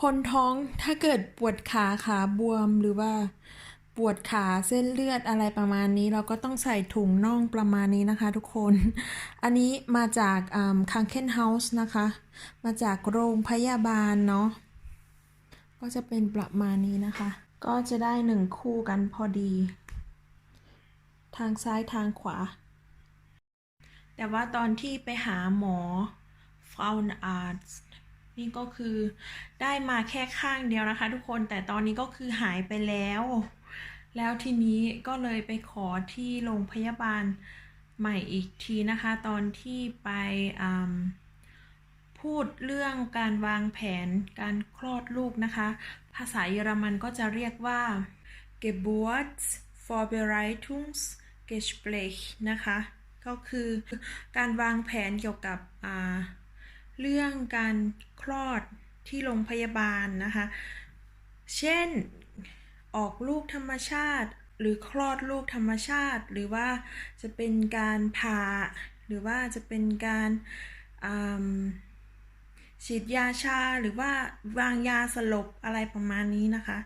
คนท้องถ้าเกิดปวดขาขาบวมหรือว่าปวดขาเส้นเลือดอะไรประมาณนี้ เราก็ต้องใส่ถุงน่องประมาณนี้นะคะทุกคน อันนี้มาจากคังเคนเฮาส์นะคะ มาจากโรงพยาบาลเนาะก็จะเป็นประมาณนี้นะคะ ก็จะได้หนึ่งคู่กันพอดี ทางซ้ายทางขวา แต่ว่าตอนที่ไปหาหมอฟา n อาร์ต นี่ก็คือได้มาแค่ข้างเดียวนะคะ ทุกคนแต่ตอนนี้ก็คือหายไปแล้ว แล้วทีนี้ก็เลยไปขอที่โรงพยาบาลใหม่อีกทีนะคะ ตอนที่ไปพูดเรื่องการวางแผนการคลอดลูกนะคะ ภาษาเยอรมันก็จะเรียกว่า Geburtsvorbereitungsgespräch นะคะ ก็คือการวางแผนเกี่ยวกับ เรื่องการคลอดที่โรงพยาบาลนะคะ เช่นออกลูกธรรมชาติ หรือคลอดลูกธรรมชาติ หรือว่าจะเป็นการผ่า หรือว่าจะเป็นการฉีดยาชาหรือว่าวางยาสลบอะไรประมาณนี้นะคะ